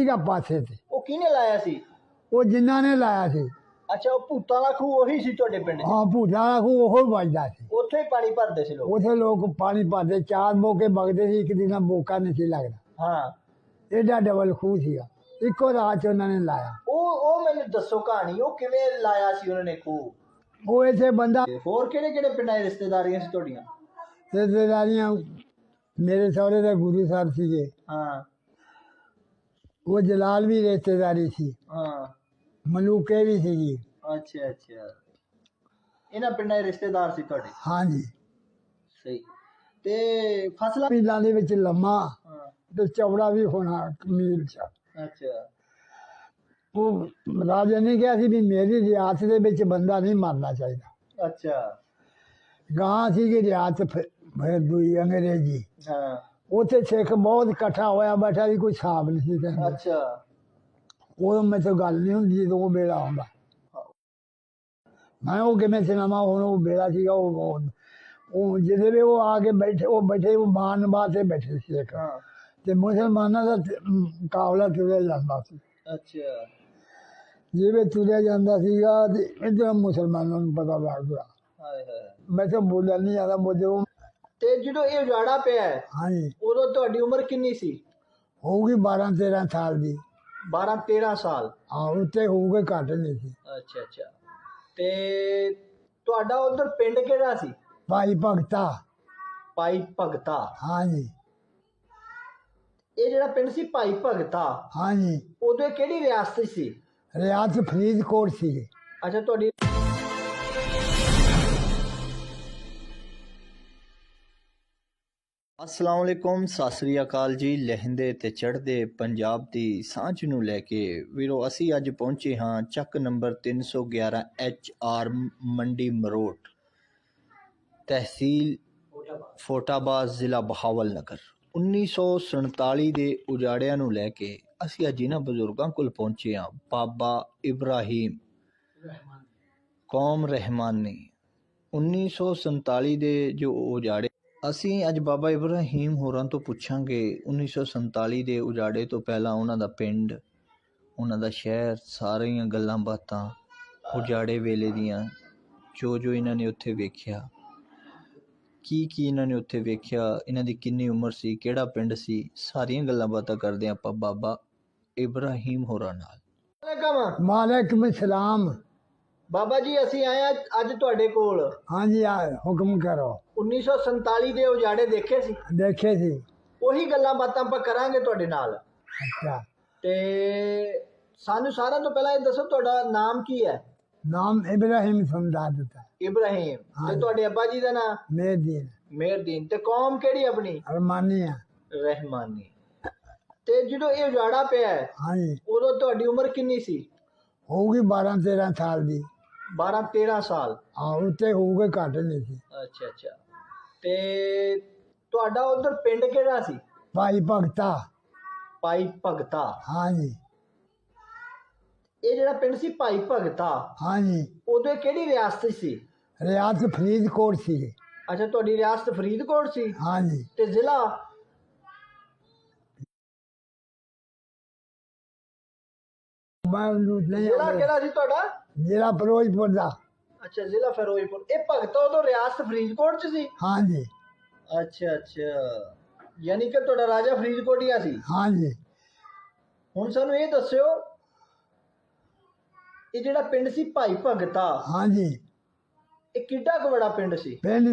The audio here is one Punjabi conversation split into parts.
ਸੀਗਾ ਪਾਸੇ ਤੇ। ਉਹ ਕਿਹਨੇ ਲਾਇਆ ਸੀ? ਉਹ ਜਿਨ੍ਹਾਂ ਨੇ ਲਾਇਆ ਸੀ। ਅੱਛਾ ਉਹ ਭੂਤਾਂ ਦਾ ਖੂਹ ਉਹੀ ਸੀ ਤੁਹਾਡੇ ਪਿੰਡ 'ਚ? ਹਾਂ ਭੂਤਾਂ ਦਾ ਖੂਹ ਉਹ ਵੱਜਦਾ ਸੀ। ਉੱਥੇ ਹੀ ਪਾਣੀ ਭਰਦੇ ਸੀ ਲੋਕ? ਉਥੇ ਲੋਕ ਪਾਣੀ ਭਰਦੇ ਚਾਰ ਮੌਕੇ ਵਗਦੇ ਸੀ ਇੱਕ ਦਿਨ ਦਾ ਮੌਕਾ ਨਹੀਂ ਸੀ ਲੱਗਦਾ। ਹਾਂ। ਏਡਾ ਡਬਲ ਖੂਹ ਸੀਗਾ। ਇੱਕੋ ਰਾਤ ਚ ਉਹਨਾਂ ਨੇ ਲਾਇਆ। ਉਹ ਉਹ ਮੈਨੂੰ ਦੱਸੋ ਕਹਾਣੀ ਉਹ ਕਿਵੇਂ ਲਾਇਆ ਸੀ ਉਹਨਾਂ ਨੇ ਖੂਹ? ਉਹ ਇਥੇ ਬੰਦਾ ਤੇ ਹੋਰ ਕਿਹੜੇ ਕਿਹੜੇ ਪਿੰਡਾਂ 'ਚ ਰਿਸ਼ਤੇਦਾਰੀਆਂ ਸੀ ਤੁਹਾਡੀਆਂ? ਰਿਸ਼ਤੇਦਾਰੀਆਂ ਮੇਰੇ ਸਹੁਰੇ ਦੇ ਗੁਰੂ ਸਾਹਿਬ ਸੀਗੇ। ਹਾਂ। ਉਹ ਜਲਾਲ ਵੀ ਰਿਸ਼ਤੇਦਾਰੀ ਸੀ। ਹਾਂ। ਮਲੂਕੇ ਵੀ ਸੀਗੀ। ਅੱਛਾ ਅੱਛਾ। ਇਹਨਾਂ ਪਿੰਡਾਂ 'ਚ ਰਿਸ਼ਤੇਦਾਰ ਸੀ ਤੁਹਾਡੇ? ਹਾਂਜੀ। ਸਹੀ। ਤੇ ਫਸਲਾਂ ਪੀਲਾਂ ਦੇ ਵਿੱਚ ਲੰਮਾ ਤੇ ਚੌੜਾ ਵੀ ਹੋਣਾ ਕਮੀਲ ਚ ਅੱਛਾ। ਉਹ ਰਾਜਾ ਨੇ ਕਿਹਾ ਸੀ ਵੀ ਮੇਰੀ ਰਿਆਸਤ ਦੇ ਵਿੱਚ ਬੰਦਾ ਨਹੀਂ ਮਰਨਾ ਚਾਹੀਦਾ। ਅੱਛਾ। ਗਾਂ ਸੀਗੀ ਰਿਆਸਤ ਫਿਰ ਫਿਰ ਦੂਈ ਅੰਗਰੇਜ਼ੀ। ਹਾਂ। ਉੱਥੇ ਸਿੱਖ ਬਹੁਤ ਇਕੱਠਾ ਹੋਇਆ ਬੈਠਾ ਸੀ ਕੋਈ ਹਿਸਾਬ ਨਹੀਂ ਸੀ ਕਹਿੰਦਾ। ਅੱਛਾ। ਉਹ ਮੈਂ ਤਾਂ ਗੱਲ ਨਹੀਂ ਹੁੰਦੀ ਜਦੋਂ ਉਹ ਵੇਲਾ ਆਉਂਦਾ ਮੈਂ ਉਹ ਕਿਵੇਂ ਸਿਨੇਮਾ ਹੁਣ ਉਹ ਵੇਲਾ ਸੀਗਾ ਉਹ ਉਹ- ਉਹ ਜਿਹਦੇ ਵੀ ਉਹ ਆ ਕੇ ਬੈਠੇ ਉਹ ਬੈਠੇ ਉਹ ਮਾਨ ਬਾਤੇ ਬੈਠੇ ਸੀ ਇੱਕ। ਤੇ ਮੁਸਲਮਾਨਾਂ ਦਾ ਮੁਕਾਬਲਾ ਤੁਰਿਆ ਜਾਂਦਾ ਸੀ। ਅੱਛਾ। ਜਿਵੇਂ ਤੁਰਿਆ ਜਾਂਦਾ ਸੀਗਾ ਤੇ ਇਧਰ ਮੁਸਲਮਾਨਾਂ ਨੂੰ ਪਤਾ ਲੱਗ ਗਿਆ। ਹਾਏ ਹਾਏ। ਮੈਂ ਤਾਂ ਬੋਲਿਆ ਨਹੀਂ ਆਦਾ ਮੁਝੇ ਤੇ ਜਦੋਂ ਇਹ ਉਜਾੜਾ ਪਿਆ ਹੈ, ਹਾਂਜੀ। ਉਦੋਂ ਤੁਹਾਡੀ ਉਮਰ ਕਿੰਨੀ ਸੀ? ਹੋਊਗੀ 12 13 ਸਾਲ ਦੀ। 12 13 ਸਾਲ। ਆ ਉੱਤੇ ਹੋਊਗੇ ਘੱਟ ਨਹੀਂ ਸੀ। ਅੱਛਾ ਅੱਛਾ। ਤੇ ਤੁਹਾਡਾ ਉਧਰ ਪਿੰਡ ਕਿਹੜਾ ਸੀ? ਭਾਈ ਭਗਤਾ। ਭਾਈ ਭਗਤਾ। ਹਾਂਜੀ। ਇਹ ਜਿਹੜਾ ਪਿੰਡ ਸੀ ਭਾਈ ਭਗਤਾ ਹਾਂਜੀ। ਉਦੋਂ ਇਹ ਕਿਹੜੀ ਰਿਆਸਤ ਸੀ? ਰਿਆਤ ਫਰੀਦਕੋਟ ਸੀ। ਅੱਛਾ ਤੁਹਾਡੀ ਅਸਲਾਮ ਵਾਲੇਕੁਮ ਸਤਿ ਸ੍ਰੀ ਅਕਾਲ ਜੀ। ਲਹਿੰਦੇ ਤੇ ਚੜ੍ਹਦੇ ਪੰਜਾਬ ਦੀ ਸਾਂਝ ਨੂੰ ਲੈ ਕੇ ਵੀਰੋ ਅਸੀਂ ਅੱਜ ਪਹੁੰਚੇ ਹਾਂ ਚੱਕ ਨੰਬਰ 311 ਐਚ ਆਰ ਮੰਡੀ ਮਰੋਟ, ਤਹਿਸੀਲ ਫੋਟਾਬਾਦ ਜ਼ਿਲ੍ਹਾ ਬਹਾਵਲ ਬਹਾਵਲਨਗਰ 1947 ਦੇ ਉਜਾੜਿਆਂ ਨੂੰ ਲੈ ਕੇ ਅਸੀਂ ਅੱਜ ਇਹਨਾਂ ਬਜ਼ੁਰਗਾਂ ਕੋਲ ਪਹੁੰਚੇ ਹਾਂ। ਬਾਬਾ ਇਬਰਾਹੀਮ ਕੌਮ ਰਹਿਮਾਨੀ। 1947 ਦੇ ਜੋ ਉਜਾੜੇ ਅਸੀਂ ਅੱਜ ਬਾਬਾ ਇਬਰਾਹੀਮ ਹੋਰਾਂ ਤੋਂ ਪੁੱਛਾਂਗੇ 1947 ਦੇ ਉਜਾੜੇ ਤੋਂ ਪਹਿਲਾਂ ਉਹਨਾਂ ਦਾ ਪਿੰਡ, ਉਹਨਾਂ ਦਾ ਸ਼ਹਿਰ, ਸਾਰੀਆਂ ਗੱਲਾਂ ਬਾਤਾਂ, ਉਜਾੜੇ ਵੇਲੇ ਦੀਆਂ, ਜੋ ਜੋ ਇਹਨਾਂ ਨੇ ਉੱਥੇ ਵੇਖਿਆ। ਕੀ ਕੀ ਇਹਨਾਂ ਨੇ ਉੱਥੇ ਵੇਖਿਆ, ਇਹਨਾਂ ਦੀ ਕਿੰਨੀ ਉਮਰ ਸੀ, ਕਿਹੜਾ ਪਿੰਡ ਸੀ, ਸਾਰੀਆਂ ਗੱਲਾਂ ਬਾਤਾਂ ਕਰਦੇ ਆਪਾਂ ਬਾਬਾ ਇਬਰਾਹੀਮ ਹੋਰਾਂ ਨਾਲ। ਵਾਲੇਕਮ ਵਾਲੇਕੁਮ ਬਾਬਾ ਜੀ ਅਸੀਂ ਆਏ ਹਾਂ ਅੱਜ ਤੁਹਾਡੇ ਕੋਲ। ਹਾਂਜੀ ਆ ਹੁਕਮ ਕਰੋ। 1947 ਦੇ ਉਜਾੜੇ ਦੇਖੇ ਸੀ? ਦੇਖੇ ਸੀ। ਉਹੀ ਗੱਲਾਂ ਬਾਤਾਂ ਆਪਾਂ ਕਰਾਂਗੇ ਤੁਹਾਡੇ ਨਾਲ। ਅੱਛਾ। ਤੇ ਸਾਨੂੰ ਸਾਰਿਆਂ ਤੋਂ ਪਹਿਲਾਂ ਇਹ ਦੱਸੋ ਤੁਹਾਡਾ ਨਾਮ ਕੀ ਹੈ? ਨਾਮ ਇਬਰਾਹੀਮ ਸਮਝਾ ਦਿੱਤਾ। ਇਬਰਾਹੀਮ। ਤੇ ਤੁਹਾਡੇ ਅੱਬਾ ਜੀ ਦਾ ਨਾਮ ਮੇਦੀਨ ਮੇਹਰਦੀਨ ਤੇ ਕੌਮ ਕਿਹੜੀ ਆਪਣੀ? ਅਰਮਾਨੀਆ। ਰਹਿਮਾਨੀ। ਤੇ ਜਦੋਂ ਇਹ ਉਜਾੜਾ ਪਿਆ ਹਾਂਜੀ। ਉਦੋਂ ਤੁਹਾਡੀ ਉਮਰ ਕਿੰਨੀ ਸੀ? ਹੋਊਗੀ 12 13 ਸਾਲ ਦੀ। 12 13 ਸਾਲ ਆ ਉੱਤੇ ਹੋਊਗੇ ਘੱਟ ਨਹੀਂ ਸੀ ਅੱਛਾ ਅੱਛਾ ਤੇ ਤੁਹਾਡਾ ਉਧਰ ਪਿੰਡ ਕਿਹੜਾ ਸੀ ਭਾਈ ਭਗਤਾ ਭਾਈ ਭਗਤਾ ਹਾਂਜੀ ਇਹ ਜਿਹੜਾ ਪਿੰਡ ਸੀ ਭਾਈ ਭਗਤਾ ਹਾਂਜੀ ਉਦੋਂ ਇਹ ਕਿਹੜੀ ਰਿਆਸਤ 'ਚ ਸੀ ਰਿਆਤ ਫਰੀਦਕੋਟ ਸੀ ਅੱਛਾ ਤੁਹਾਡੀ ਰਿਆਸਤ ਫਰੀਦਕੋਟ ਸੀ ਹਾਂਜੀ ਤੇ ਜ਼ਿਲ੍ਹਾ ਮੈਂ ਉਹਨੂੰ ਨਹੀਂ ਜ਼ਿਲ੍ਹਾ ਕਿਹੜਾ ਸੀ ਤੁਹਾਡਾ ਜ਼ਿਲ੍ਹਾ ਫਿਰੋਜ਼ਪੁਰ ਦਾ। ਅੱਛਾ ਜ਼ਿਲ੍ਹਾ ਫਿਰੋਜ਼ਪੁਰ। ਇਹ ਭਗਤਾ ਉਦੋਂ ਰਿਆਸਤ ਫਰੀਦਕੋਟ 'ਚ ਸੀ? ਹਾਂਜੀ। ਅੱਛਾ ਅੱਛਾ। ਯਾਨੀ ਕਿ ਤੁਹਾਡਾ ਰਾਜਾ ਫਰੀਦਕੋਟੀਆ ਸੀ? ਹਾਂਜੀ। ਹੁਣ ਸਾਨੂੰ ਇਹ ਦੱਸਿਓ ਇਹ ਜਿਹੜਾ ਪਿੰਡ ਸੀ ਭਾਈ ਭਗਤਾ ਹਾਂਜੀ। ਇਹ ਕਿੱਡਾ ਕੁ ਬੜਾ ਪਿੰਡ ਸੀ? ਪਿੰਡ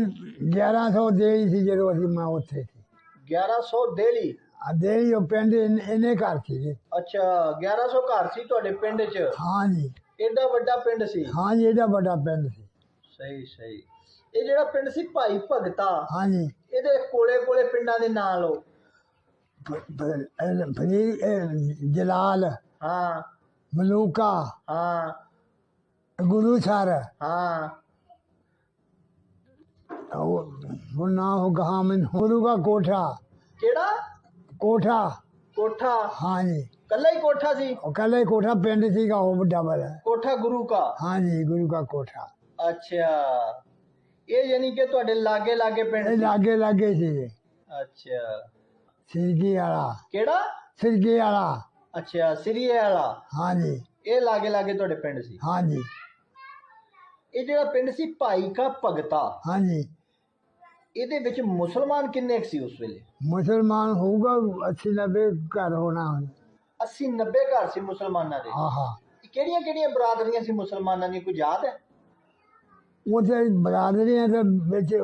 1100 ਦੇਈ ਸੀ ਜਦੋਂ ਅਸੀਂ ਮੈਂ ਉੱਥੇ ਸੀ। 1100 ਦੇਲੀ? ਆ ਦੇਈ ਉਹ ਪਿੰਡ ਇੰਨ- ਇੰਨੇ ਘਰ ਸੀ ਅੱਛਾ 1100 ਘਰ ਸੀ ਤੁਹਾਡੇ ਪਿੰਡ 'ਚ? ਹਾਂਜੀ। جلال ہاں ملوکا گور نا ہوگا من ہوا کوٹا کوٹا لاگ لاگ پنڈ سی ہاں جی جی پنڈ سا پگتا ہاں جی ਇਹਦੇ ਵਿੱਚ ਮੁਸਲਮਾਨ ਕਿੰਨੇ ਕੁ ਸੀ ਉਸ ਵੇਲੇ? ਮੁਸਲਮਾਨ ਹੋਊਗਾ ਅੱਸੀ ਨੱਬੇ ਘਰ ਹੋਣਾ ਹੁਣ। 80 90 ਘਰ ਸੀ ਮੁਸਲਮਾਨਾਂ ਦੇ? ਆਹਾ ਕਿਹੜੀਆਂ ਕਿਹੜੀਆਂ ਬਰਾਦਰੀਆਂ ਸੀ ਮੁਸਲਮਾਨਾਂ ਦੀ ਕੋਈ ਯਾਦ ਹੈ? ਉੱਥੇ ਬਰਾਦਰੀਆਂ ਦੇ ਵਿੱਚ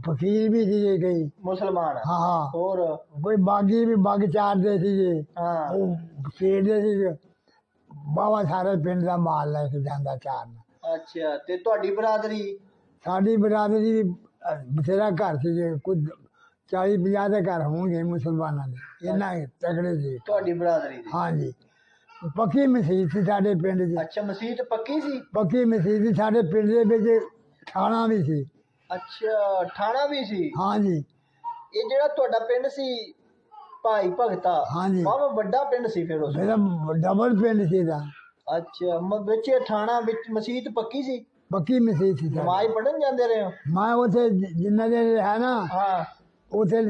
ਫਕੀਰ ਵੀ ਸੀਗੇ ਕਈ। ਮੁਸਲਮਾਨ। ਹਾਂ ਹਾਂ। ਹੋਰ? ਕੋਈ ਬਾਗੀ ਵੀ ਬਾਗ ਚਾਰਦੇ ਸੀਗੇ ਹਾਂ। ਉਹ ਖੇਡਦੇ ਸੀ ਬਾਵਾ ਸਾਰੇ ਪਿੰਡ ਦਾ ਮਾਲ ਲੈ ਕੇ ਜਾਂਦਾ ਚਾਰਨ। ਅੱਛਾ ਤੇ ਤੁਹਾਡੀ ਬਰਾਦਰੀ? ਸਾਡੀ ਬਰਾਦਰੀ ਵੀ ਬਥੇਰਾ ਘਰ ਸੀ ਕੁਝ 40 50 ਦੇ ਘਰ ਹੋਣਗੇ ਮੁਸਲਮਾਨਾਂ ਦੇ। ਇੰਨਾ ਤਗੜੇ ਸੀ। ਤੁਹਾਡੀ ਬਰਾਦਰੀ ਦੀ। ਹਾਂਜੀ। ਪੱਕੀ ਮਸਜਿਦ ਸੀ ਸਾਡੇ ਪਿੰਡ 'ਚ ਅੱਛਾ ਮਸਜਿਦ ਪੱਕੀ ਸੀ? ਪੱਕੀ ਮਸਜਿਦ ਸੀ ਸਾਡੇ ਪਿੰਡ ਦੇ ਵਿੱਚ ਥਾਣਾ ਵੀ ਸੀ। ਅੱਛਾ ਠਾਣਾ ਵੀ ਸੀ? ਹਾਂਜੀ। ਇਹ ਜਿਹੜਾ ਤੁਹਾਡਾ ਪਿੰਡ ਸੀ ਭਾਈ ਭਗਤਾ ਹਾਂਜੀ। ਬਹੁਤ ਵੱਡਾ ਪਿੰਡ ਸੀ ਫਿਰ ਉਸ ਮੇਰਾ ਡਬਲ ਪਿੰਡ ਸੀ ਦਾ ਅੱਛਾ ਵਿੱਚ ਠਾਣਾ ਵਿੱਚ ਮਸਜਿਦ ਪੱਕੀ ਸੀ? ਪੱਕੀ ਮਸਜਿਦ ਸੀ ਸਾਡੀ। ਨਮਾਜ਼ ਪੜਨ ਜਾਂਦੇ ਰਹੇ ਹੋ? ਮੈਂ ਉੱਥੇ ਜ- ਜਿੰਨਾ ਦਿਨ ਹੈ ਨਾ ਹਾਂ। ਉੱਥੇ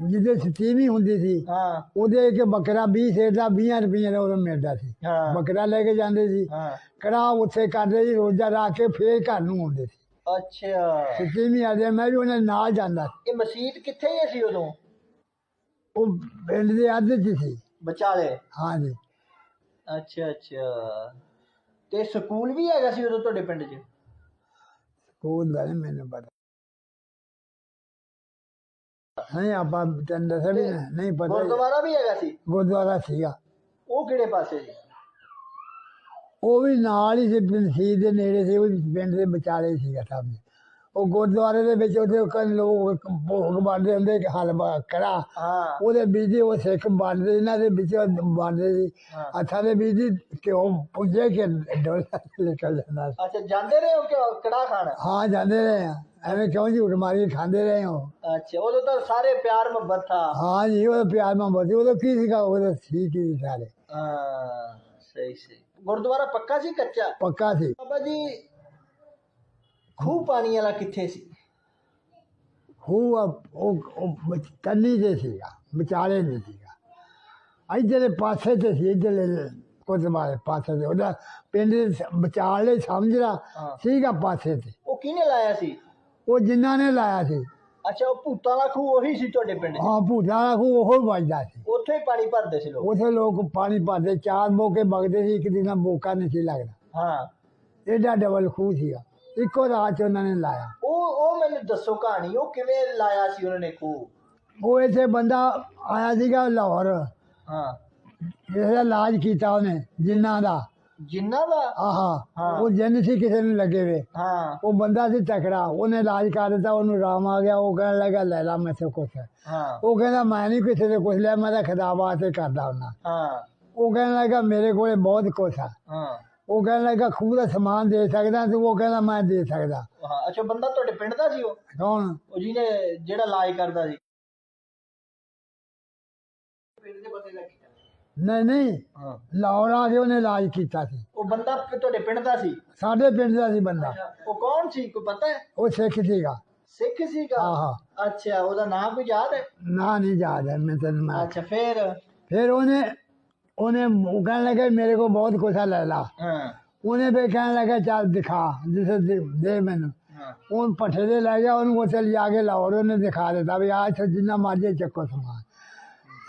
ਜਿਹਦੇ ਸਤੀਵੀਂ ਹੁੰਦੀ ਸੀ ਹਾਂ। ਉਹਦੇ ਇੱਕ ਬੱਕਰਾ 20 ਸੇਰ ਦਾ 20 ਰੁਪਈਏ ਦਾ ਉਦੋਂ ਮਿਲਦਾ ਸੀ। ਹਾਂ। ਬੱਕਰਾ ਲੈ ਕੇ ਜਾਂਦੇ ਸੀ। ਹਾਂ। ਕੜਾ ਉੱਥੇ ਕਰਦੇ ਸੀ ਰੋਜ਼ਾ ਰੱਖ ਕੇ ਫੇਰ ਘਰ ਨੂੰ ਆਉਂਦੇ ਸੀ। ਅੱਛਾ। ਸਤੀਵੀਂ ਆਦੇ ਮੈਂ ਵੀ ਉਹਨਾਂ ਦੇ ਨਾਲ ਜਾਂਦਾ ਸੀ। ਇਹ ਮਸਜਿਦ ਕਿੱਥੇ ਹੀ ਸੀ ਉਦੋਂ? ਉਹ ਪਿੰਡ ਦੇ ਅੱਧ 'ਚ ਸੀ। ਵਿਚਾਲੇ? ਹਾਂਜੀ। ਅੱਛਾ ਅੱਛਾ। ਤੇ ਸਕੂਲ ਵੀ ਹੈਗਾ ਸੀ ਉਦੋਂ ਤੁਹਾਡੇ ਪਿੰਡ 'ਚ? ਸਕੂਲ ਦਾ ਨਹੀਂ ਮੈਨੂੰ ਪਤਾ। ਨਹੀਂ ਆਪਾਂ ਤੈਨੂੰ ਦੱਸਿਆ ਵੀ ਨਹੀਂ ਪਤਾ ਜੀ। ਗੁਰਦੁਆਰਾ ਵੀ ਹੈਗਾ ਸੀ? ਗੁਰਦੁਆਰਾ ਸੀਗਾ। ਉਹ ਕਿਹੜੇ ਪਾਸੇ ਜੀ ਉਹ ਵੀ ਨਾਲ ਹੀ ਸੀ ਦੇ ਨੇੜੇ ਸੀ ਉਹ ਵੀ ਪਿੰਡ ਦੇ ਵਿਚਾਲੇ ਸੀਗਾ ਸਾਹਮਣੇ ਉਹ ਗੁਰਦੁਆਰੇ ਦੇ ਵਿੱਚ ਉਹਦੇ ਕੰਨ ਲੋਕ ਭੋਗ ਬਣਦੇ ਹੁੰਦੇ ਕਿ ਹਲਵਾ ਕੜਾ। ਹਾਂ। ਉਹਦੇ ਬੀਜੀ ਉਹ ਸਿੱਖ ਬਣਦੇ ਇਹਨਾਂ ਦੇ ਵਿੱਚ ਬਣਦੇ ਸੀ। ਹਾਂ। ਹੱਥਾਂ ਦੇ ਬੀਜੀ ਘਿਓ ਪੁੱਜੇ ਕੇ ਡੋਲਾ ਨਿਕਲ ਜਾਂਦਾ ਸੀ। ਅੱਛਾ ਜਾਂਦੇ ਰਹੇ ਹੋ ਕਿ ਕੜਾ ਖਾਣ? ਹਾਂ ਜਾਂਦੇ ਰਹੇ ਆ। ਐਵੇਂ ਕਿਉਂ ਝੂਠ ਮਾਰੀ ਕੇ ਖਾਂਦੇ ਰਹੇ ਹੋ? ਅੱਛਾ ਉਦੋਂ ਤਾਂ ਸਾਰੇ ਪਿਆਰ ਮੁਹੱਬਤ ਥਾ। ਹਾਂ ਜੀ ਉਹ ਪਿਆਰ ਮੁਹੱਬਤ ਸੀ। ਉਦੋਂ ਕੀ ਸੀਗਾ? ਉਹਦਾ ਸੀ ਕੀ ਸਾਰੇ। ਹਾਂ ਸਹੀ ਸਹੀ। ਗੁਰਦੁਆਰਾ ਪੱਕਾ ਸੀ ਕੱਚਾ? ਪੱਕਾ ਸੀ। ਬਾਬਾ ਜੀ ਖੂਹ ਪਾਣੀ ਵਾਲਾ ਕਿੱਥੇ ਸੀ? ਉਹ ਉਹ ਉਹ ਵਿਚ- ਕੰਨੀ ਦੇ ਸੀਗਾ ਵਿਚਾਲੇ ਨਹੀਂ ਸੀਗਾ। ਇੱਧਰਲੇ ਪਾਸੇ ਤੇ ਸੀ ਇੱਧਰਲੇ ਕੁਦਮਾਰੇ ਪਾਸੇ ਤੇ। ਉਹਦਾ ਪਿੰਡ ਦੇ ਸ- ਵਿਚਾਲੇ ਸਮਝਦਾ ਹਾਂ। ਸੀਗਾ ਪਾਸੇ ਤੇ। ਉਹ ਕਿਹਨੇ ਲਾਇਆ ਸੀ? ਉਹ ਜਿਨ੍ਹਾਂ ਨੇ ਲਾਇਆ ਸੀ। ਅੱਛਾ ਉਹ ਭੂਤਾਂ ਵਾਲਾ ਖੂਹ ਉਹੀ ਸੀ ਤੁਹਾਡੇ ਪਿੰਡ 'ਚ? ਹਾਂ ਭੂਤਾਂ ਦਾ ਖੂਹ ਉਹ ਵੱਜਦਾ ਸੀ। ਉੱਥੇ ਹੀ ਪਾਣੀ ਭਰਦੇ ਸੀ ਲੋਕ? ਉਥੇ ਲੋਕ ਪਾਣੀ ਭਰਦੇ ਚਾਰ ਮੌਕੇ ਵਗਦੇ ਸੀ ਇੱਕ ਦਿਨ ਮੌਕਾ ਨਹੀਂ ਸੀ ਲੱਗਦਾ। ਹਾਂ। ਐਡਾ ਡਬਲ ਖੂਹ ਸੀਗਾ। ਇੱਕੋ ਰਾਤ 'ਚ ਉਹਨਾਂ ਨੇ ਲਾਇਆ। ਉਹ ਉਹ ਮੈਨੂੰ ਦੱਸੋ ਕਹਾਣੀ ਉਹ ਕਿਵੇਂ ਲਾਇਆ ਸੀ ਉਹਨਾਂ ਨੇ ਖੂਹ? ਉਹ ਇੱਥੇ ਬੰਦਾ ਆਇਆ ਸੀਗਾ ਲਾਹੌਰ। ਹਾਂ। ਜਿਹਦਾ ਇਲਾਜ ਕੀਤਾ ਉਹਨੇ ਜਿੰਨਾਂ ਦਾ। ਜਿੰਨਾ ਦਾ? ਆਹਾ ਹਾਂ। ਉਹ ਜਿੰਨ ਸੀ ਕਿਸੇ ਨੂੰ ਲੱਗੇ ਵੇ। ਹਾਂ। ਉਹ ਬੰਦਾ ਸੀ ਤਕੜਾ ਉਹਨੇ ਇਲਾਜ ਕਰ ਦਿੱਤਾ ਉਹਨੂੰ ਆਰਾਮ ਆ ਗਿਆ ਉਹ ਕਹਿਣ ਲੱਗਾ ਲੈ ਲਾ ਮੈਥੇ ਕੁਛ ਹਾਂ। ਉਹ ਕਹਿੰਦਾ ਮੈਂ ਨਹੀਂ ਕਿਸੇ ਦੇ ਕੁਛ ਲਿਆ ਮੈਂ ਤਾਂ ਖੁਦਾ ਵਾਸਤੇ ਕਰਦਾ ਹੁੰਦਾ। ਹਾਂ। ਉਹ ਕਹਿਣ ਲੱਗਾ ਮੇਰੇ ਕੋਲੇ ਬਹੁਤ ਕੁਛ ਆ। ਹਾਂ। ਉਹ ਕਹਿਣ ਲੱਗਾ ਖੂਹ ਦਾ ਸਮਾਨ ਦੇ ਸਕਦਾ ਤੇ ਉਹ ਕਹਿੰਦਾ ਮੈਂ ਦੇ ਸਕਦਾ। ਹਾਂ ਅੱਛਾ ਬੰਦਾ ਤੁਹਾਡੇ ਪਿੰਡ ਦਾ ਸੀ ਉਹ? ਕੌਣ? ਉਹ ਜਿਹਨੇ ਜਿਹੜਾ ਇਲਾਜ ਕਰਦਾ ਸੀ? ਪਿੰਡ ਦੇ ਬੰਦੇ ਦਾ ਕੀਤਾ ਨਹੀਂ ਨਹੀਂ। ਹਾਂ। ਲਾਹੌਰ ਆ ਕੇ ਉਹਨੇ ਇਲਾਜ ਕੀਤਾ ਸੀ। ਉਹ ਬੰਦਾ ਤੁਹਾਡੇ ਪਿੰਡ ਦਾ ਸੀ? ਸਾਡੇ ਪਿੰਡ ਦਾ ਸੀ ਬੰਦਾ। ਉਹ ਕੌਣ ਸੀ? ਕੋਈ ਪਤਾ ਹੈ? ਉਹ ਸਿੱਖ ਸੀਗਾ। ਸਿੱਖ ਸੀਗਾ? ਆਹਾ ਅੱਛਾ ਉਹਦਾ ਨਾਮ ਕੋਈ ਯਾਦ ਹੈ? ਨਾ ਨਹੀਂ ਯਾਦ ਹੈ ਮੈਂ ਤੈਨੂੰ ਮੈਂ ਅੱਛਾ ਫਿਰ? ਫਿਰ ਉਹਨੇ ਉਹਨੇ ਉਹ ਕਹਿਣ ਲੱਗਾ ਮੇਰੇ ਕੋਲ ਬਹੁਤ ਕੁਛ ਆ ਲੈ ਲਾ। ਹਾਂ। ਉਹਨੇ ਫਿਰ ਕਹਿਣ ਲੱਗਾ ਚੱਲ ਦਿਖਾ ਜਿਸੇ ਦੇ- ਮੈਨੂੰ। ਹਾਂ। ਉਹ ਪੱਠੇ ਦੇ ਲੈ ਗਿਆ ਉਹਨੂੰ ਉੱਥੇ ਲਿਜਾ ਕੇ ਲਾਹੌਰ ਉਹਨੇ ਦਿਖਾ ਦਿੱਤਾ ਵੀ ਆਹ ਇੱਥੇ ਜਿੰਨਾ ਮਰਜ਼ੀ ਚੱਕੋ ਸਮਾਨ।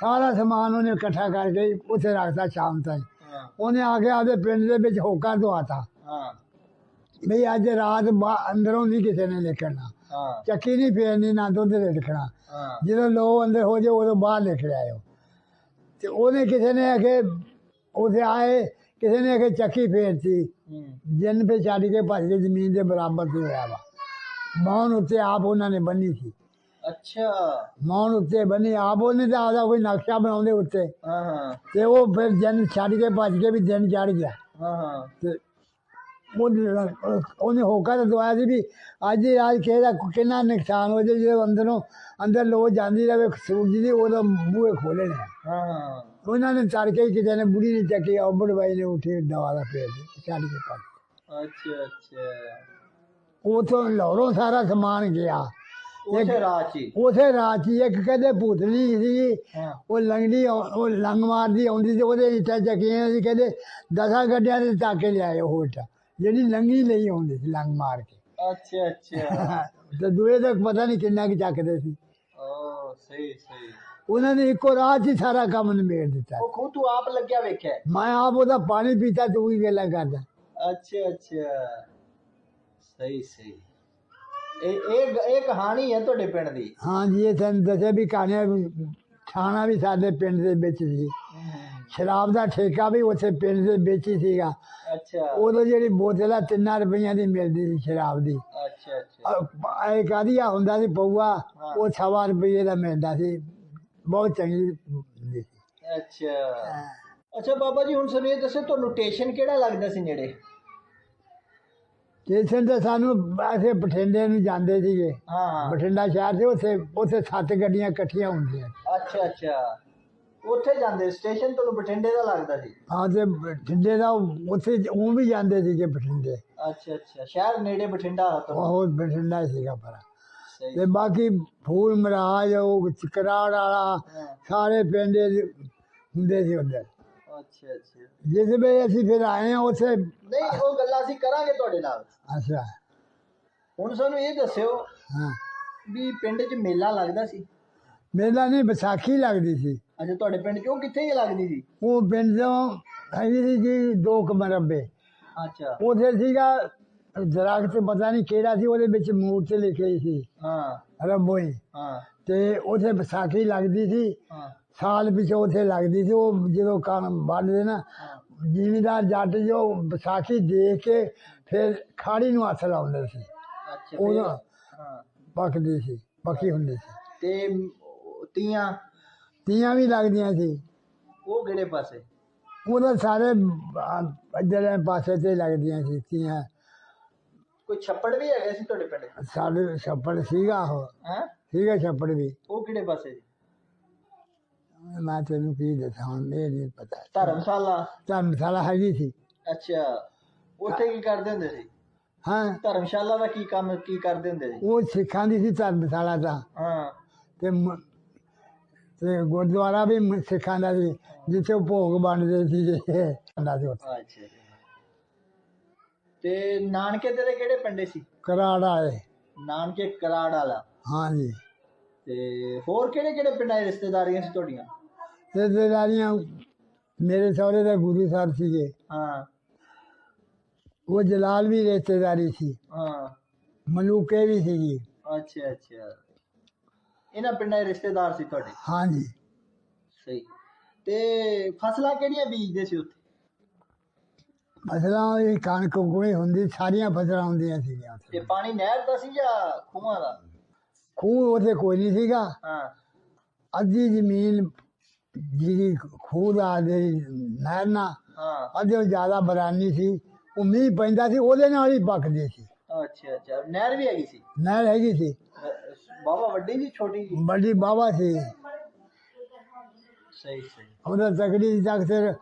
ਸਾਰਾ ਸਮਾਨ ਉਹਨੇ ਇਕੱਠਾ ਕਰਕੇ ਉੱਥੇ ਰੱਖਤਾ ਸ਼ਾਮ ਤਾਈਂ। ਉਹਨੇ ਆ ਕੇ ਆਪਦੇ ਪਿੰਡ ਦੇ ਵਿੱਚ ਹੋਕਾ ਦਵਾਤਾ। ਹਾਂ। ਵੀ ਅੱਜ ਰਾਤ ਅੰਦਰੋਂ ਨਹੀਂ ਕਿਸੇ ਨੇ ਲਿਖਣਾ ਚੱਕੀ ਨਹੀਂ ਫੇਰਨੀ ਨਾ ਦੁੱਧ ਲਿਖਣਾ ਜਦੋਂ ਲੋ ਅੰਦਰ ਹੋ ਜਾਏ ਉਦੋਂ ਬਾਹਰ ਲਿਖ ਲਿਆਇਓ ਤੇ ਉਹਨੇ ਕਿਸੇ ਨੇ ਆਖੇ ਉਥੇ ਆਏ ਕਿਸੇ ਨੇ ਆਖੇ ਚੱਕੀ ਫੇਰਤੀ। ਜਿੰਨ ਪੇ ਛੱਡ ਕੇ ਭੱਜ ਕੇ ਜ਼ਮੀਨ ਦੇ ਬਰਾਬਰ ਤੇ ਹੋਇਆ ਵਾ। ਮੌਨ ਉੱਤੇ ਆਪ ਉਹਨਾਂ ਨੇ ਬੰਨੀ ਸੀ। ਅੱਛਾ। ਮੌਨ ਉੱਤੇ ਬੰਨੀ ਆਪ ਉਹਨੇ ਤਾਂ ਆਪਦਾ ਕੋਈ ਨਕਸ਼ਾ ਬਣਾਉਂਦੇ ਉੱਤੇ। ਹਾਂ ਹਾਂ। ਤੇ ਉਹ ਫਿਰ ਜਨ ਛੱਡ ਕੇ ਭੱਜ ਕੇ ਵੀ ਦਿਨ ਚੜ ਗਿਆ। ਹਾਂ ਹਾਂ। ਤੇ ਉਹਨੇ ਹੋਕਾ ਤਾਂ ਦਵਾਇਆ ਸੀ ਵੀ ਅੱਜ ਹੀ ਰਾਤ ਕਿਹਦਾ ਕਿੰਨਾ ਨੁਕਸਾਨ ਹੋ ਜਾਏ ਜਦੋਂ ਅੰਦਰੋਂ ਅੰਦਰ ਲੋ ਜਾਂਦੀ ਰਹੇ ਸੂਰਜ ਦੀ ਉਹਦਾ ਬੂਹੇ ਖੋਲੇ ਨੇ ਹਾਂ। ਉਹਨਾਂ ਨੇ ਤੜਕੇ ਹੀ ਕਿਤੇ ਨੇ ਬੁੜੀ ਨੇ ਚੱਕੀ ਔਬੜ ਬਾਈ ਨੇ ਉੱਠੀ ਦਵਾ ਦਾ ਫੇਰ ਛੱਡ ਕੇ ਭੱਜ ਅੱਛਾ ਅੱਛਾ। ਉਥੋਂ ਲਾਹੌਰੋਂ ਸਾਰਾ ਸਮਾਨ ਗਿਆ। ਉਸੇ ਰਾਤ 'ਚ ਹੀ? ਉਸੇ ਇੱਕ ਕਹਿੰਦੇ ਭੂਤਨੀ ਸੀ। ਉਹ ਲੰਗੜੀ ਉਹ ਲੰਗ ਮਾਰਦੀ ਆਉਂਦੀ ਤੇ ਉਹਦੇ ਇੱਟਾਂ ਚੱਕੀਆਂ ਸੀ ਕਹਿੰਦੇ ਦਸਾਂ ਗੱਡਿਆਂ ਦੇ ਟਾਕੇ ਲਿਆਏ ਉਹ ਇੱਟਾਂ। ਜਿਹੜੀ ਲੰਗੀ ਲਈ ਆਉਂਦੀ ਸੀ ਲੰਗ ਮਾਰ ਕੇ। ਅੱਛਾ ਅੱਛਾ। ਤੇ ਦੂਏ ਤੱਕ ਪਤਾ ਨਹੀਂ ਕਿੰਨਾ ਕੁ ਚੱਕਦੇ ਸੀ। ਓ ਸਹੀ ਸਹੀ। ਉਹਨਾਂ ਨੇ ਇੱਕੋ ਰਾਤ ਹੀ ਸਾਰਾ ਕੰਮ ਨਿਬੇੜ ਦਿੱਤਾ। ਉਹ ਖੂ ਤੂੰ ਆਪ ਲੱਗਿਆ ਵੇਖਿਆ? ਹੈ? ਮੈਂ ਆਪ ਉਹਦਾ ਪਾਣੀ ਪੀਤਾ ਤੂੰ ਵੀ ਗੱਲਾਂ ਕਰਦਾ। ਅੱਛਾ ਅੱਛਾ। ਸਹੀ ਸਹੀ। ਇਹ ਇਹ ਇਹ ਕਹਾਣੀ ਹੈ ਤੁਹਾਡੇ ਪਿੰਡ ਦੀ? ਹਾਂ ਜੀ ਇਹ ਤੁਹਾਨੂੰ ਦੱਸਿਆ ਵੀ ਕਹਾਣੀਆਂ ਥਾਣਾ ਵੀ ਸਾਡੇ ਪਿੰਡ ਦੇ ਵਿੱਚ ਸੀ। ਸ਼ਰਾਬ ਦਾ ਠੇਕਾ ਵੀ ਉੱਥੇ ਪਿੰਡ ਦੇ ਵਿੱਚ ਹੀ ਸੀਗਾ। ਅੱਛਾ। ਉਦੋਂ ਜਿਹੜੀ ਬੋਤਲ ਆ ਤਿੰਨਾਂ ਰੁਪਈਆਂ ਦੀ ਮਿਲਦੀ ਸੀ ਸ਼ਰਾਬ ਦੀ। ਅੱਛਾ ਅੱਛਾ। ਇਹ ਕਾਦੀਆ ਹੁੰਦਾ ਸੀ ਪਊਆ ਉਹ ਸਵਾ ਰੁਪਏ ਦਾ ਮਿਲਦਾ ਸੀ। ਬਹੁਤ ਚੰਗੀ ਹੁੰਦੀ ਸੀ। ਅੱਛਾ। ਅੱਛਾ ਬਾਬਾ ਜੀ ਹੁਣ ਸਾਨੂੰ ਇਹ ਦੱਸੋ ਤੁਹਾਨੂੰ ਸਟੇਸ਼ਨ ਕਿਹੜਾ ਲੱਗਦਾ ਸੀ ਨੇੜੇ? ਸਟੇਸ਼ਨ ਤੇ ਸਾਨੂੰ ਅਸੀਂ ਬਠਿੰਡੇ ਨੂੰ ਜਾਂਦੇ ਸੀਗੇ। ਹਾਂ। ਬਠਿੰਡਾ ਸ਼ਹਿਰ ਦੇ ਉੱਥੇ ਉੱਥੇ ਸੱਤ ਗੱਡੀਆਂ ਇਕੱਠੀਆਂ ਹੁੰਦੀਆਂ। ਅੱਛਾ ਅੱਛਾ। ਉੱਥੇ ਜਾਂਦੇ ਸਟੇਸ਼ਨ ਤੁਹਾਨੂੰ ਬਠਿੰਡੇ ਦਾ ਲੱਗਦਾ ਸੀ ਹਾਂ ਤੇ ਬਠਿੰਡੇ ਦਾ ਉੱਥੇ ਉਹ ਵੀ ਜਾਂਦੇ ਸੀਗੇ ਬਠਿੰਡੇ। ਅੱਛਾ ਅੱਛਾ ਸ਼ਹਿਰ ਨੇੜੇ ਬਠਿੰਡਾ ਆ ਤੁਹਾਨੂੰ ਉਹ ਬਠਿੰਡਾ ਸੀਗਾ ਪਰ। ਤੇ ਬਾਕੀ ਫੂਲ ਮਹਾਰਾਜ ਉਹ ਚਕਰਾੜ ਵਾਲਾ ਸਾਰੇ ਪਿੰਡ ਹੁੰਦੇ ਸੀ ਉੱਧਰ। ਅੱਛਾ ਅੱਛਾ। ਜਿਸ ਵੇਲੇ ਅਸੀਂ ਫਿਰ ਆਏ ਹਾਂ ਉੱਥੇ ਨਹੀਂ ਉਹ ਗੱਲਾਂ ਅਸੀਂ ਕਰਾਂਗੇ ਤੁਹਾਡੇ ਨਾਲ। ਅੱਛਾ। ਹੁਣ ਸਾਨੂੰ ਇਹ ਦੱਸਿਓ ਹਾਂ। ਵੀ ਪਿੰਡ 'ਚ ਮੇਲਾ ਲੱਗਦਾ ਸੀ। ਮੇਲਾ ਨਹੀਂ ਵਿਸਾਖੀ ਲੱਗਦੀ ਸੀ। ਅੱਛਾ ਤੁਹਾਡੇ ਪਿੰਡ 'ਚ ਉਹ ਕਿੱਥੇ ਹੀ ਲੱਗਦੀ ਸੀ? ਉਹ ਪਿੰਡ ਤੋਂ ਹੈਗੀ ਸੀ ਜੀ ਦੋ ਕੁ ਮਰਬੇ। ਅੱਛਾ। ਉੱਥੇ ਸੀਗਾ ਦਰਖਤ ਪਤਾ ਨਹੀਂ ਕਿਹੜਾ ਸੀ ਉਹਦੇ ਵਿੱਚ ਮੂਰਤ ਲਿਖੀ ਸੀ। ਹਾਂ। ਰੱਬੋਈ ਹਾਂ। ਤੇ ਉੱਥੇ ਵਿਸਾਖੀ ਲੱਗਦੀ ਸੀ। ਹਾਂ। ਸਾਲ ਪਿਛੇ ਉੱਥੇ ਲੱਗਦੀ ਸੀ ਉਹ ਜਦੋਂ ਕੰਮ ਵੱਢਦੇ ਨਾ ਜ਼ਿਮੀਦਾਰ ਜੱਟ ਜੋ ਵਿਸਾਖੀ ਦੇਖ ਕੇ ਫਿਰ ਖਾੜੀ ਨੂੰ ਹੱਥ ਲਾਉਂਦੇ ਸੀ। ਅੱਛਾ ਉਹ ਫਿਰ- ਨਾ ਹਾਂ। ਪੱਕਦੀ ਸੀ ਪੱਕੀ ਹੁੰਦੀ ਸੀ। ਤੇ ਤੀਆਂ ਤੀਆਂ ਵੀ ਲੱਗਦੀਆਂ ਸੀ। ਉਹ ਕਿਹੜੇ ਪਾਸੇ? ਉਹਦਾ ਸਾਰੇ ਇੱਧਰ ਪਾਸੇ ਤੇ ਲੱਗਦੀਆਂ ਸੀ ਤੀਆਂ। ਕੋਈ ਛੱਪੜ ਵੀ ਹੈਗਾ ਸੀ ਤੁਹਾਡੇ ਪਿੰਡ ਸਾਡੇ ਛੱਪੜ ਸੀਗਾ ਉਹ। ਹੈ? ਸੀਗਾ ਛੱਪੜ ਵੀ। ਉਹ ਕਿਹੜੇ ਪਾਸੇ ਸੀ ਮੈਂ ਤੈਨੂੰ ਕੀ ਦੱਸਾਂ ਹੁਣ ਇਹ ਨਹੀਂ ਪਤਾ। ਧਰਮਸ਼ਾਲਾ। ਧਰਮਸ਼ਾਲਾ ਹੈਗੀ ਸੀ। ਅੱਛਾ ਉੱਥੇ ਕੀ ਕਰਦੇ ਹੁੰਦੇ ਸੀ? ਹਾਂ? ਧਰਮਸ਼ਾਲਾ ਦਾ ਕੀ ਕੰਮ ਕੀ ਕਰਦੇ ਹੁੰਦੇ ਸੀ? ਉਹ ਸਿੱਖਾਂ ਦੀ ਸੀ ਧਰਮਸ਼ਾਲਾ ਦਾ ਹਾਂ। ਤੇ ਤੇ ਗੁਰਦੁਆਰਾ ਵੀ ਸਿੱਖਾਂ ਦਾ ਸੀ ਜਿੱਥੇ ਉਹ ਭੋਗ ਬਣਦੇ ਸੀ ਹੁੰਦਾ ਸੀ ਉੱਥੇ। ਅੱਛਾ ਤੇ ਨਾਨਕੇ ਤੇਰੇ ਕਿਹੜੇ ਪਿੰਡੇ ਸੀ? ਕਰਾੜ ਆਏ ਨਾਨਕੇ ਕਰਾੜ ਵਾਲਾ। ਹਾਂਜੀ। ਤੇ ਹੋਰ ਕਿਹੜੇ ਕਿਹੜੇ ਪਿੰਡਾਂ ਦੇ ਰਿਸ਼ਤੇਦਾਰੀਆਂ ਸੀ ਤੁਹਾਡੀਆਂ? ਰਿਸ਼ਤੇਦਾਰੀਆਂ ਮੇਰੇ ਸਹੁਰੇ ਦੇ ਗੁਰੂ ਸਾਹਿਬ ਸੀਗੇ। ਹਾਂ। ਉਹ ਜਲਾਲ ਵੀ ਰਿਸ਼ਤੇਦਾਰੀ ਸੀ। ਹਾਂ। ਮਲੂਕੇ ਵੀ ਸੀਗੀ। ਅੱਛਾ ਅੱਛਾ। ਇਹਨਾਂ ਪਿੰਡਾਂ ਦੇ ਰਿਸ਼ਤੇਦਾਰ ਸੀ ਤੁਹਾਡੇ? ਹਾਂਜੀ। ਸਹੀ। ਤੇ ਫਸਲਾਂ ਕਿਹੜੀਆਂ ਬੀਜਦੇ ਸੀ ਉੱਥੇ? ਫਸਲਾਂ ਇਹ ਕਣਕ ਕੋਈ ਹੁੰਦੀ ਸਾਰੀਆਂ ਫਸਲਾਂ ਹੁੰਦੀਆਂ ਸੀਗੀਆਂ ਉੱਥੇ। ਤੇ ਪਾਣੀ ਨਹਿਰ ਦਾ ਸੀ ਜਾਂ ਖੂਹਾਂ ਦਾ? ਖੂਹ ਉੱਥੇ ਕੋਈ ਨਹੀਂ ਸੀਗਾ। ਹਾਂ। ਅੱਧੀ ਜ਼ਮੀਨ ਜਿਹੜੀ ਖੂਹ ਦਾ ਦੇ ਨਹਿਰ ਨਾਲ ਹਾਂ। ਅੱਧੇ ਜ਼ਿਆਦਾ ਬਰਾਨੀ ਸੀ। ਉਹ ਮੀਂਹ ਪੈਂਦਾ ਸੀ ਉਹਦੇ ਨਾਲ ਹੀ ਪੱਕਦੀ ਸੀ। ਅੱਛਾ ਅੱਛਾ। ਨਹਿਰ ਵੀ ਹੈਗੀ ਸੀ? ਨਹਿਰ ਹੈਗੀ ਸੀ। ਬਾਬਾ ਵੱਡੀ ਸੀ ਛੋਟੀ ਸੀ ਵੱਡੀ ਬਾਬਾ ਸੀ। ਸਹੀ ਸਹੀ। ਉਹਦਾ ਤਕੜੀ ਫਿਰ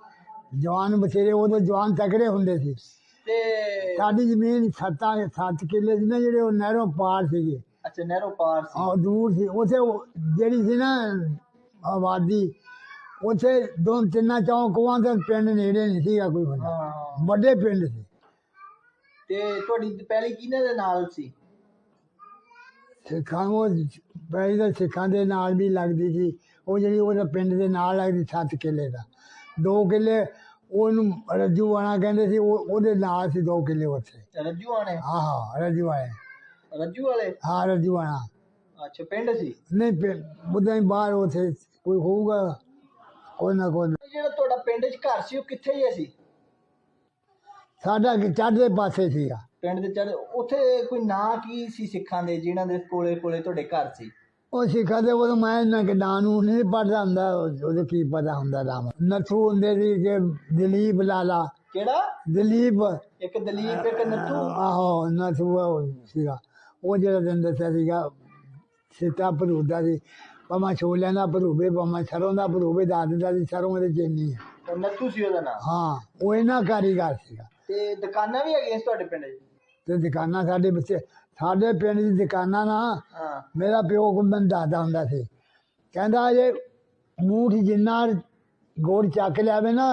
ਜਵਾਨ ਬਥੇਰੇ ਉਦੋਂ ਜਵਾਨ ਤਕੜੇ ਹੁੰਦੇ ਸੀ। ਤੇ ਸਾਡੀ ਜ਼ਮੀਨ ਸੱਤਾਂ ਸੱਤ ਕਿੱਲੇ ਸੀ ਨਾ ਜਿਹੜੇ ਉਹ ਨਹਿਰੋਂ ਪਾਰ ਸੀਗੇ। ਅੱਛਾ ਨਹਿਰੋਂ ਪਾਰ ਸੀ। ਆ ਦੂਰ ਸੀ। ਉੱਥੇ ਜਿਹੜੀ ਸੀ ਨਾ ਆਬਾਦੀ ਉੱਥੇ ਦੋ ਤਿੰਨਾਂ ਚੌਂ ਕੋਆਂ ਦੇ ਪਿੰਡ ਨੇੜੇ ਨਹੀਂ ਸੀਗਾ ਕੋਈ ਹਾਂ ਹਾਂ। ਵੱਡੇ ਪਿੰਡ ਸੀ। ਤੇ ਤੁਹਾਡੀ ਪਹਿਲੀ ਕਿਹਨੇ ਦੇ ਨਾਲ ਸੀ? ਸਿੱਖਾਂ ਉਹ ਪਹਿਲੀ ਤਾਂ ਸਿੱਖਾਂ ਦੇ ਨਾਲ ਵੀ ਲੱਗਦੀ ਸੀ। ਉਹ ਜਿਹੜੀ ਉਹਦਾ ਪਿੰਡ ਦੇ ਨਾਲ ਲੱਗਦੀ ਸੱਤ ਕਿੱਲੇ ਦਾ। ਦੋ ਕਿੱਲੇ ਉਹਨੂੰ ਰੱਜੂ ਆਣਾ ਕਹਿੰਦੇ ਸੀ ਉਹ ਉਹਦੇ ਨਾਲ ਸੀ ਦੋ ਕਿੱਲੇ ਉੱਥੇ। ਰੱਜੂ ਆਣੇ ਹਾਂ ਹਾਂ ਰੱਜੂ ਆਏ ਰੱਜੂ ਵਾਲੇ? ਹਾਂ ਰੱਜੂ ਆਣਾ ਅੱਛਾ ਪਿੰਡ ਸੀ? ਨਹੀਂ ਉਦਾਂ ਹੀ ਬਾਹਰ ਉੱਥੇ ਕੋਈ ਹੋਊਗਾ ਕੋਈ ਨਾ ਕੋਈ। ਜਿਹੜਾ ਤੁਹਾਡਾ ਪਿੰਡ 'ਚ ਘਰ ਸੀ ਉਹ ਕਿੱਥੇ ਹੀ ਸੀ? ਸਾਡਾ ਚੜ੍ਹਦੇ ਪਾਸੇ ਸੀਗਾ ਪਿੰਡ ਦੇ ਚੜ ਉੱਥੇ ਕੋਈ ਨਾਂ ਕੀ ਸੀ ਸਿੱਖਾਂ ਦੇ ਜਿਨ੍ਹਾਂ ਦੇ ਕੋਲੇ ਕੋਲੇ ਤੁਹਾਡੇ ਘਰ ਸੀ? ਉਹ ਸਿੱਖਾਂ ਦੇ ਉਹ ਮੈਂ ਨਾ ਕਿ ਨਾਂ ਨੂੰ ਨਹੀਂ ਪੜਦਾ ਹੁੰਦਾ ਉਹ- ਉਹਦੇ ਕੀ ਪਤਾ ਹੁੰਦਾ ਨਾਮ ਨਥੂ ਹੁੰਦੇ ਸੀ ਕਿ ਦਲੀਪ ਲਾਲਾ। ਕਿਹੜਾ? ਦਲੀਪ। ਇੱਕ ਦਲੀਪ ਇੱਕ ਨੱਥੂ। ਆਹੋ ਨਥੂ ਉਹ ਸੀਗਾ। ਉਹ ਜਿਹੜਾ ਦਿਨ ਦੱਸਿਆ ਸੀਗਾ ਸਿੱਟਾ ਭਰੂਦਾ ਸੀ। ਭਾਵੇਂ ਛੋਲਿਆਂ ਦਾ ਭਰੂਵੇ ਭਾਵੇਂ ਸਰੋਂ ਦਾ ਭਰੂਵੇ ਦੱਸ ਦਿੰਦਾ ਸੀ ਸਰੋਂ ਦੇ ਚੀਨੀ ਨੱਥੂ ਸੀ ਉਹਦਾ ਨਾਮ ਹਾਂ ਉਹ ਇਹਨਾਂ ਕਾਰੀਗਰ ਸੀਗਾ। ਤੇ ਦੁਕਾਨਾਂ ਵੀ ਹੈਗੀਆਂ ਸੀ ਤੁਹਾਡੇ ਪਿੰਡ 'ਚ? ਤੇ ਦੁਕਾਨਾਂ ਸਾਡੇ ਬੱਚੇ ਸਾਡੇ ਪਿੰਡ ਦੀ ਦੁਕਾਨਾਂ ਨਾ ਹਾਂ। ਮੇਰਾ ਪਿਓ ਕੋ ਮੈਨੂੰ ਦੱਸਦਾ ਹੁੰਦਾ ਸੀ। ਕਹਿੰਦਾ ਜੇ ਮੂਠ ਜਿੰਨਾ ਗੋੜ ਚੱਕ ਲਿਆਵੇ ਨਾ